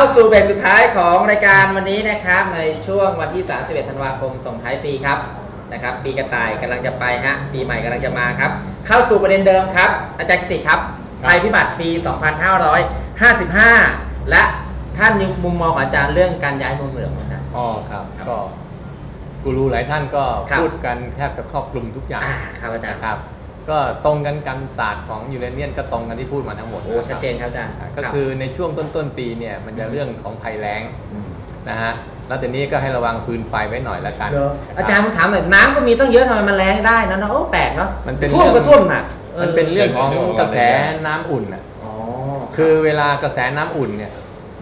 าสู่เบรกสุดท้ายของรายการวันนี้นะครับ ในช่วงวันที่ 31 ธันวาคมส่งท้ายปีครับนะครับ ปีกระต่ายกำลังจะไปฮะปีใหม่กำลังจะมาครับ เข้าสู่ประเด็นเดิมครับ อาจารย์กิติครับภัยพิบัติปี 2555 และท่านมีมุมมองของอาจารย์เรื่องการย้ายเมืองเหลืองของอาจารย์ อ๋อครับครับก็กูรูหลายท่านก็ครับ พูดกันแทบจะครอบคลุมทุกอย่างอ่าครับอาจารย์ นะครับ ก็ตรงกันกันศาสตร์ของยูเรเนียนก็ตรงกันที่พูดมาทั้งหมดโอ้ชัดเจนครับอาจารย์อ่าก็รับคือในช่วงต้นต้นๆปีเนี่ยมันจะเรื่องของภัยแล้งมนะฮะแล้วทีนี้ก็ให้ระวังฟืนไฟไว้หน่อยละกันเดี๋ยวอาจารย์ผมถามหน่อยน้ำก็มีต้องเยอะทำไมมันแรงได้นะเนาะโอ้แปลกเนาะมันเป็นท่วมเรื่องก็ท่วมหนักมันเป็นเรื่องของเรื่องของกระแสน้ำอุ่นอะอ๋อคือเวลากระแสน้ำอุ่นเนี่ย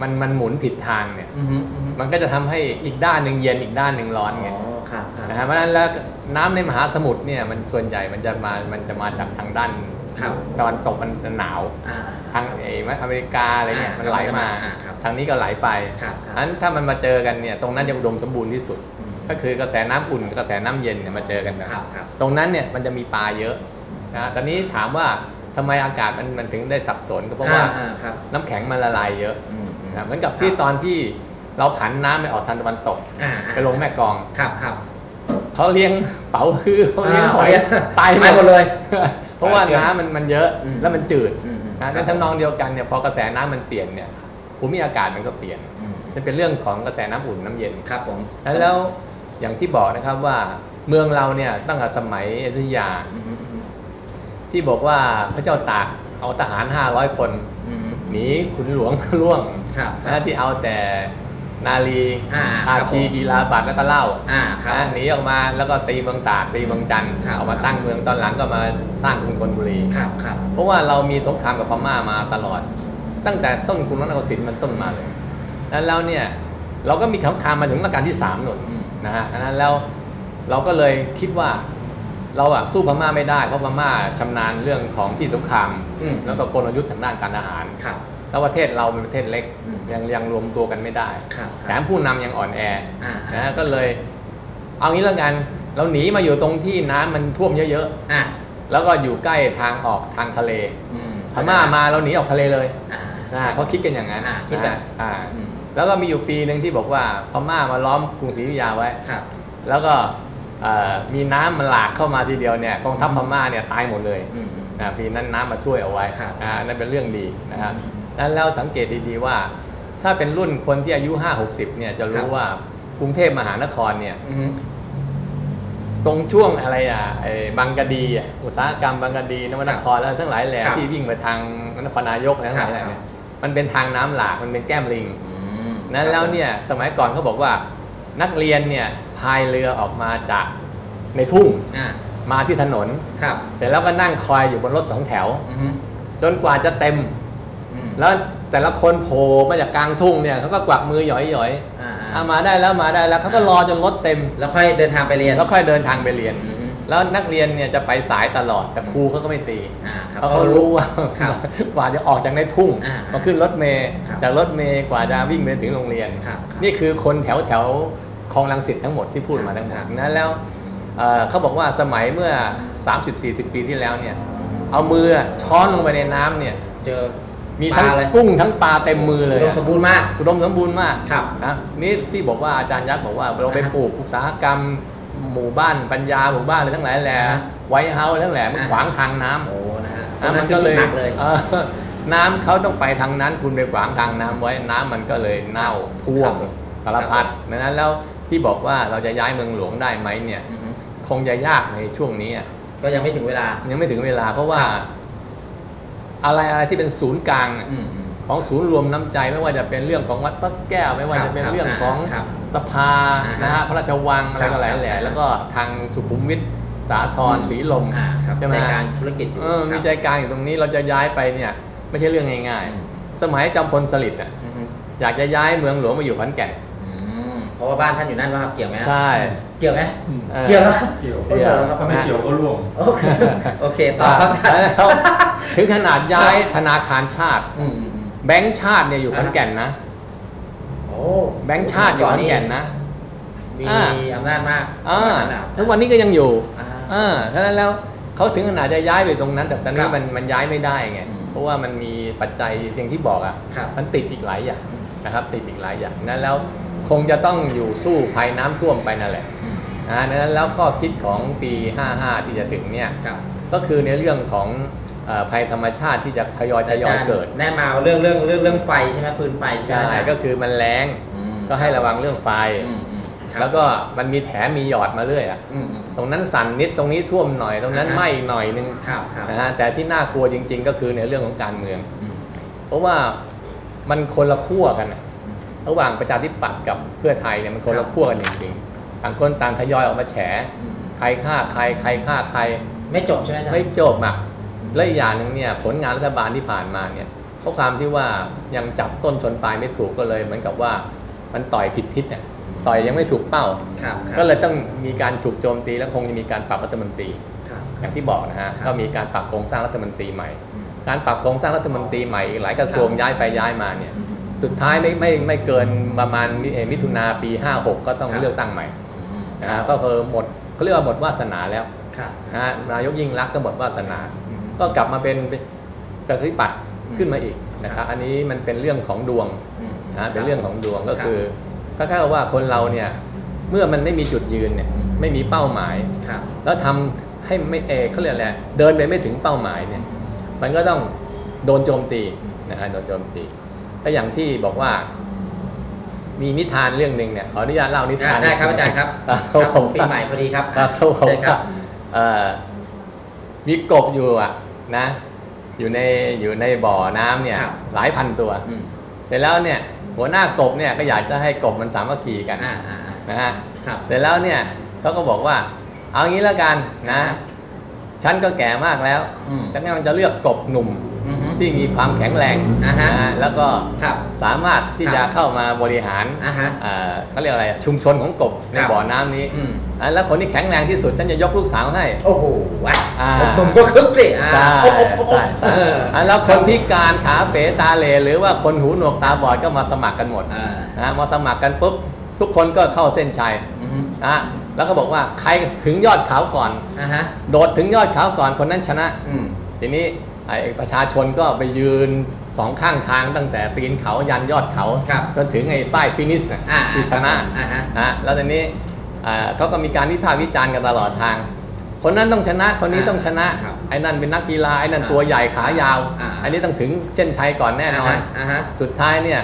มันมันหมุนผิดทางเนี่ยอือฮึอือฮึมันก็จะทำให้อีกด้านหนึ่งเย็นอีกด้านหนึ่งร้อนไงอ๋อครับครับ นะฮะเพราะฉะนั้นแล้วน้ำในมหาสมุทรเนี่ยมันส่วนใหญ่มันจะมามันจะมาจากทางด้านครับตะวันตกมันหนาวอ่าทางไอ้อเมริกาอะไรเงี้ยอ่ามันไหลมาอ่าครับทางนี้ก็ไหลไปครับครับนั้นถ้ามันมาเจอกันเนี่ยตรงนั้นจะอุดมสมบูรณ์ที่สุดอืมก็คือกระแสน้ำอุ่นกับกระแสน้ำเย็นเนี่ยมาเจอกันนะครับครับตรงนั้นเนี่ยมันจะมีปลาเยอะนะตอนนี้ถามว่าทำไมอากาศมันมันถึงได้สับสนก็เพราะว่าอ่อ่ครับน้ำแข็งมันละลายเยอะอืมอืมนะเหมือนกับที่ตอนที่เราผันน้ำไปออกทางตะวันตกอ่าไปลงแม่กลองครับครับ เขาเลี้ยงเป๋าฮือเขาเลี้ยงอ่าหอยเขาเลี้ยงตายตายหมดเลย เพราะว่าน้ำมันมันเยอะอืมแล้วมันจืดอืมอืมนะในทำนองเดียวกันเนี่ยพอกระแสน้ำมันเปลี่ยนเนี่ยภูมิอากาศมันก็เปลี่ยนอืมมันเป็นเรื่องของกระแสน้ำอุ่นน้ำเย็นครับผมแล้วแล้วอย่างที่บอกนะครับว่าเมืองเราเนี่ยตั้งแต่สมัยอยุธยาอืมอืมอืมที่บอกว่าพระเจ้าตากเอาทหาร500คนอืมหนีขุนหลวงร่วงครับครันะบที่เอาแต่ นาลีอ่าอาครับชีผมกีฬาบัตรแล้วก็เหล้าอ่าครับนะหนีออกมาแล้วก็ตีเมืองตากตีเมืองจันทร์ครับ เอามาตั้งเมืองตอนหลังก็มาสร้างกรุงธนบุรี ครับครับเพราะว่าเรามีสงครามกับพม่ามาตลอด ตั้งแต่ต้นกรุงรัตนโกสินทร์มันต้นมาเลยแล้วแล้วเนี่ยเราก็มีสงครามมาถึงรัชกาลที่สามหนุนอืมนะฮะอันนั้นแล้วเราก็เลยคิดว่าเราอะสู้พม่าไม่ได้ เพราะพม่าชำนาญเรื่องของที่สงคราม อืมแล้วก็กลยุทธ์ทางด้านการทหาร ครับแล้วประเทศเราเป็นประเทศเล็ก อืม ยังยังรวมตัวกันไม่ได้ครับแถมผู้นำยังอ่อนแออ่านะฮะก็เลยเอางี้แล้วกัน เราหนีมาอยู่ตรงที่น้ำมันท่วมเยอะอ่าๆแล้วก็อยู่ใกล้ทางออกทางทะเลอืมพม่ามาเราหนีออกทะเลเลยอ่านะเขาคิดกันอย่างนั้นอ่าคิดแบบนะอ่าอืมแล้วก็มีอยู่ปีหนึ่งที่บอกว่าพม่ามาล้อมกรุงศรีอยุธยาไว้ครับแล้วก็เอ่อมีน้ำมันหลากเข้ามาทีเดียวเนี่ยกองทัพพม่าเนี่ยตายหมดเลยอืมอืมนะปีนั้นน้ำมาช่วยเอาไว้ครับอ่านั่นเป็นเรื่องดีนะครับอืมแล้วแล้วสังเกตดีๆว่า ถ้าเป็นรุ่นคนที่อายุ5 60เนี่ยจะครู้รับว่ากรุงเทพมหานครเนี่ยอืมตรงช่วงอะไรอะไอ้บางกะดีอะอุตสาหกรรมบางกะดีนวนครแล้วทั้งหลายแหล่ครับที่วิ่งไปทางนครนายกอะไรทั้งหลายแหล่ครับเนี่ยมันเป็นทางน้ำหลากมันเป็นแก้มลิงอืมนั้นแล้วเนี่ยสมัยก่อนเขาบอกว่า นักเรียนเนี่ยพายเรือออกมาจากในทุ่งอ่ามาที่ถนนครับแต่แล้วก็นั่งคอยอยู่บนรถสองแถวอืมจนกว่าจะเต็มอืม แล้วแต่ละคนโผล่มาจากกลางทุ่งเนี่ยเขาก็กวักมือหย่อยอ่าๆเอามาได้แล้วมาได้แล้วเขาก็รอจนรถเต็ม แล้วค่อยเดินทางไปเรียนแล้วค่อยเดินทางไปเรียน อืมแล้วนักเรียนเนี่ยจะไปสายตลอดแต่ครูเขาก็ไม่ตี อ่าครับเพราะเขารู้ว่าครับกว่าจะออกจากในทุ่งอ่ามาขึ้นรถเมย์ครับจากรถเมย์กว่าจะวิ่งไปถึงโรงเรียน ครับครับนี่คือคนแถวแถวคลองลังสิตทั้งหมดที่พูดมาทั้งหมดครับ นั้นแล้วเอ่อเขาบอกว่าสมัยเมื่อ 30-40 ปีที่แล้วเนี่ยเอามือช้อนลงไปในน้ำเนี่ยเจอ มีทั้งปลาเลยกุ้งทั้งปลาเต็มมือเลยอุดมอะสมบูรณ์มาก สุดมสมบูรณ์มากครับนะนี่ที่บอกว่าอาจารย์ยักษ์บอกว่าเราไปอ่าฮะปลูกอุตสาหกรรม หมู่บ้านปัญญาหมู่บ้านอะไรทั้งหลายแหละอ่าฮะไวท์เฮาส์ทั้งหลายมันอ่า ขวางทางน้ำโอ้นะฮะนะมันก็เลยหนักเลย เออน้ำเขาต้องไปทางนั้น คุณไปขวางทางน้ำไว้น้ำมันก็เลยเน่าท่วมครับสารพัดดังนั้นแล้วที่บอกว่าเราจะย้ายเมืองหลวงได้ไหมเนี่ยอืมคงจะยากในช่วงนี้อะ ก็ยังไม่ถึงเวลา ยังไม่ถึงเวลาเพราะว่า อะไรอะไรที่เป็นศูนย์กลางอะอืมอืมของศูนย์รวมน้ำใจไม่ว่าจะเป็นเรื่องของวัดพระแก้ว ไม่ว่าครับจะเป็นครับเรื่องของครับสภาอ่าฮะนะฮะพระราชวังอะไรครับก็หลายแหล่ครับแล้วก็ทางสุขุมวิทสาทรอืมสีลมอ่าครับใช่ไหมใจกลารธุรกิจเออมีครับใจกลางอยู่ตรงนี้เราจะย้ายไปเนี่ย ไม่ใช่เรื่องง่ายอืมๆสมัยจอมพลสฤษดิ์อะอืมอยากจะย้ายเมืองหลวงมาอยู่ขอนแก่นอืมเพราะว่าบ้านท่านอยู่นั่นว่าเกี่ยวไหมฮะใช่ เกี่ยวไหมออเกี่ยวนะเกี่ยวเกี่ยวถ้าไม่เกี่ยวก็ร่วงโอเคโอเคต่อครับท่านแล้ว ถึงขนาดย้ายธนาคารชาติ อืมอืมอืมแบงก์ชาติเนี่ยอยู่ขอนแก่นนะ โอ้แบงก์ชาติอยู่ขอนแก่นนะ มีอ่า อำนาจมากอ่าขนาดนั้นทุกวันนี้ก็ยังอยู่อ่า อ่าฉะนั้นแล้วเขาถึงขนาดจะย้ายไปตรงนั้น แต่ตอนนี้ครับมันมันย้ายไม่ได้ไง อืม เพราะว่ามันมีปัจจัยอย่างที่บอกอะ ครับ มันติดอีกหลายอย่างอืมนะครับ ติดอีกหลายอย่างนั้นแล้วคงจะต้องอยู่สู้ภัยน้ำท่วมไปนั่นแหละอืมนะนั้นแล้วข้อคิดของปี 55 ที่จะถึงเนี่ย ครับ ก็คือในเรื่องของเออ ภัยธรรมชาติที่จะทยอยทยอยเกิด แน่มาเอาเรื่องเรื่องเรื่องเรื่องไฟใช่ไหมฟืนไฟใช่ใช่ไหมอาจารย์ก็คือมันแรงอืมก็ให้ระวังเรื่องไฟอืมอืมครับแล้วก็มันมีแถมมีหยอดมาเรื่อยอะอืมอืมตรงนั้นสั่นนิดตรงนี้ท่วมหน่อย ตรงนั้นอ่าฮะไหม้หน่อยนึงครับครับนะฮะแต่ที่น่ากลัวจริง ๆ ก็คือในเรื่องของการเมืองอืมเพราะว่ามันคนละขั้วกันอะอืมระหว่างประชาธิปัตย์กับเพื่อไทยเนี่ยมันคนครัละบขั้วกันจริงๆต่างคนต่างทยอยออกมาแฉอืมใครฆ่าใครใครฆ่าใคร ไม่จบใช่ไหมอาจารย์ไม่จบอะ และอีกอย่างหนึ่งเนี่ยผลงานรัฐบาลที่ผ่านมาเนี่ยเพราะความที่ว่ายังจับต้นชนปลายไม่ถูกก็เลย เหมือนกับว่ามันต่อยผิดทิศเนี่ยต่อยยังไม่ถูกเป้าครับครับก็เลยต้องมีการถูกโจมตีและคงจะมีการปรับรัฐมนตรีครับอย่างที่บอกนะฮะครับก็มีการปรับโครงสร้างรัฐมนตรีใหม่อืมการปรับโครงสร้างรัฐมนตรีใหม่อีกหลายกระทรวงครับย้ายไปย้ายมาเนี่ยอืมสุดท้ายไม่ไม่ไม่เกินประมาณมิเอ่อมิถุนาปี 56 ก็ต้องครับเลือกตั้งใหม่อืมนะฮะก็คือหมดเขาเรียกว่าหมดวาสนาแล้วครับนะฮะนายกยิ่งรักษณ์ก็หมดวาสนาอืม ก็กลับมาเป็นประชาธิปัตย์อืมขึ้นมาอีกนะคครัรับบอันนี้มันเป็นเรื่องของดวงอืมนะเป็นเรื่องของดวงก็ครับคือก็แค่ว่าคนเราเนี่ยเมื่อมันไม่มีจุดยืนเนี่ยอืมไม่มีเป้าหมายครับแล้วทำให้ไม่เออเขาเรียกอะไรเดินไปไม่ถึงเป้าหมายเนี่ย มันก็ต้องโดนโจมตีนะฮะโดนโจมตีก็อย่างที่บอกว่า มีนิทานเรื่องหนึ่งเนี่ยขออนุญาตเล่านิทานได้ครับอาจารย์ครับอะเขาครับบอกปีว่าใหม่พอดีครับอะเขาบอกใช่ครัว่าเอ่อมีกบอยู่อะ นะ อยู่ในอยู่ในบ่อน้ำเนี่ยครับหลายพันตัวอืม เสร็จแล้วเนี่ยหัวหน้ากบเนี่ยก็อยากจะให้กบมันสามัคคีกันอ่าอ่าอ่านะฮะครับ เสร็จแล้วเนี่ยเขาก็บอกว่า เอางี้แล้วกันนะฉันก็แก่มากแล้วอืม ฉันกำลังจะเลือกกบหนุ่มอือฮึ ที่มีความแข็งแรงอ่าฮะ นะฮะแล้วก็ครับ สามารถที่ครับจะเข้ามาบริหารอ่าฮะ เอ่อเขาเรียกอะไรอะชุมชนของกบในครับ บ่อน้ำนี้ อืม อะแล้วคนที่แข็งแรงที่สุดฉันจะยกลูกสาวให้ โอ้โหว้าอ่าหนุ่มก็คึกสิอ่าใช่โอ้โหโอ้โหใช่ใช่เอออะแล้วคนพิการขาเป๋ตาเหลหรือว่าคนหูหนวกตาบอดก็มาสมัครกันหมดอ่านะมาสมัครกันปุ๊บทุกคนก็เข้าเส้นชัยอือฮึนะแล้วก็บอกว่าใครถึงยอดเขาก่อน อ่าฮะโดดถึงยอดเขาก่อนคนนั้นชนะ อืมทีนี้ไอ้ประชาชนก็ไปยืนสองข้างทางตั้งแต่ตีนเขายันยอดเขาครับจนถึงไอ้ป้ายฟินิชนะอ่าที่ชนะอ่าฮะ นะแล้วทีนี้อ่า เขาก็มีการวิพากษ์วิจารณ์กันตลอดทาง คนนั้นต้องชนะคนนี้อ่าต้องชนะครับไอ้นั่นเป็นนักกีฬาไอ้นั่นอ่าตัวใหญ่ขายาวอ่าอันนี้ต้องถึงเส้นชัยก่อนแน่นอนอ่าฮะสุดท้ายเนี่ย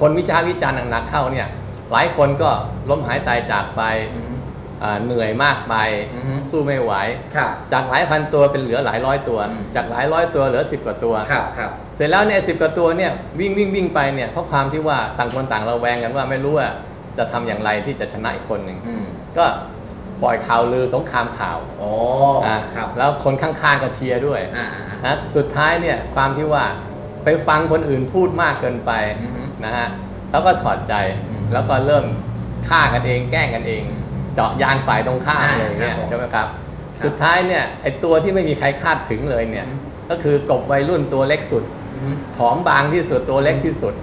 คนวิจารณ์วิจารณ์หนักๆเข้าเนี่ยหลายคนก็ล้มหายตายจากไปอืมอ่าเหนื่อยมากไปอือฮึสู้ไม่ไหวครับจากหลายพันตัวเป็นเหลือหลายร้อยตัวอืมจากหลายร้อยตัวเหลือสิบกว่าตัวครับครับเสร็จแล้วเนี่ยสิบกว่าตัวเนี่ยวิ่งวิ่งวิ่งไปเนี่ยเพราะความที่ว่าต่างคนต่างระแวงกันว่าไม่รู้ว่า จะทำอย่างไรที่จะชนะอีกคนหนึ่งอืมก็ปล่อยข่าวลือสงครามข่าวโอ้อะครับแล้วคนข้างๆก็เชียร์ด้วยอ่าอ่าอ่า นะสุดท้ายเนี่ยความที่ว่าไปฟังคนอื่นพูดมากเกินไปอือฮึนะฮะเขาก็ถอดใจอืมแล้วก็เริ่มฆ่ากันเองแกล้งกันเอง เจาะยางฝ่ายตรงข้ามอ่าอะไรอย่างเงี้ยครับผมใช่ไหมครับครับสุดท้ายเนี่ยไอตัวที่ไม่มีใครคาดถึงเลยเนี่ยอืมก็คือกบวัยรุ่นตัวเล็กสุด อือฮึผอมบางที่สุดตัวเล็กที่สุด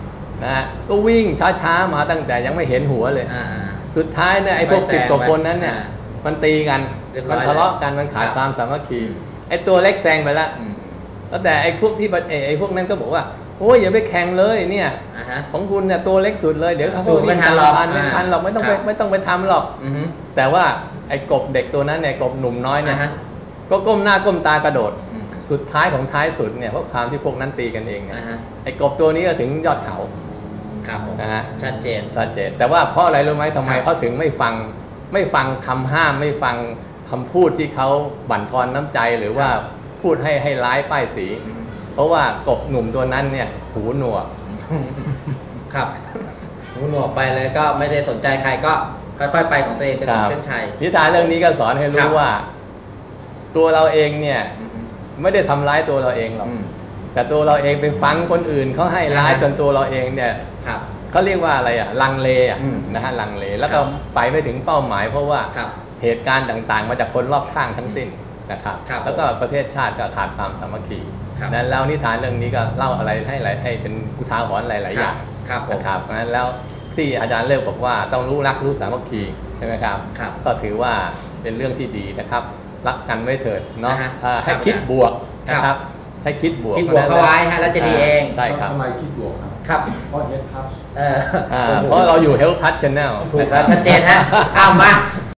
นะฮะก็วิ่งช้าๆมาตั้งแต่ยังไม่เห็นหัวเลยอ่าอ่า สุดท้ายเนี่ยไอ้พวกไปแซสิบงกว่าคนนั้นเนี่ย อ่ามันตีกัน เรียบร้อยมันทะเลาะกัน มันขาดครับ ความสามัคคีอืมไอ้ตัวเล็กแซงไปแล้วอืมแล้วแต่ไอ้พวกที่ไอ้ไอ้พวกนั้นก็บอกว่าโอ้ยอย่าไปแข่งเลยเนี่ย อ่าฮะ ของคุณเนี่ยตัวเล็กสุดเลย เดี๋ยวเขาสู้ไม่ทันหรอกทันไม่ทันหรอกไม่ต้องไปครับ ไม่ต้องไปทำหรอก อือฮึแต่ว่าไอ้กบเด็กตัวนั้นเนี่ยกบหนุ่มน้อยเนี่อ่ายฮะ ก็ก้มหน้าก้มตากระโดด อืม สุดท้ายของท้ายสุดเนี่ยเพราะความที่พวกนั้นตีกันเองเนี่ยอ่าฮะไอ้กบตัวนี้ก็ถึงยอดเขา ครับผมนะฮะชัดเจนชัดเจน แต่ว่าเพราะอะไรรู้ไหมทำไมครับเขาถึงไม่ฟังไม่ฟังคำห้ามไม่ฟังคำพูดที่เขาบั่นทอนน้ำใจหรือว่าพูดให้ให้ร้ายป้ายสีอืมเพราะว่ากบหนุ่มตัวนั้นเนี่ยหูหนวกครับหูหนวกไปเลยก็ไม่ได้สนใจใครก็ค่อยๆไปของตัวเองเป็นครับเส้นชัยนิทานเรื่องนี้ก็สอนให้ครู้รับว่า ตัวเราเองเนี่ยอือฮึไม่ได้ทำร้ายตัวเราเองหรอกอืม แต่ตัวเราเองไปฟังคนอื่นเขาให้ร้ายอ่าฮะจนตัวเราเองเนี่ยครับ เขาเรียกว่าอะไรอะลังเลอะอืมนะฮะลังเลแล้วก็ครับไปไม่ถึงเป้าหมาย เพราะว่าครับเหตุการณ์ต่างๆ มาจากคนรอบข้างทั้งสิ้นนะครับ ครับแล้วก็ประเทศชาติก็ขาดความสามัคคีครับ นั้นแล้วนิทานเรื่องนี้ก็เล่าอะไรให้หลายให้เป็นอุทาหรณ์หลายๆอย่าง ครับผม นะครับเพราะฉะนั้นแล้วที่อาจารย์เลิกบอกว่าต้องรู้รักรู้สามัคคีใช่ไหมครับ ครับก็ถือว่าเป็นเรื่องที่ดีนะครับ รักกันไว้เถิดเนาะอ่าฮะเอ่อให้ครับคิดบวกนะคครัรับบ ให้คิดบวกคิดบวกเข้าไว้ฮะแล้วจะดีเองใช่ครับทำไมคิดบวกครับครับเพราะเฮดทัชเอออ่าเพราะเราอยู่ Health Touch Channel ถูกนะคแล้รัวบชัดเจนฮะเอามา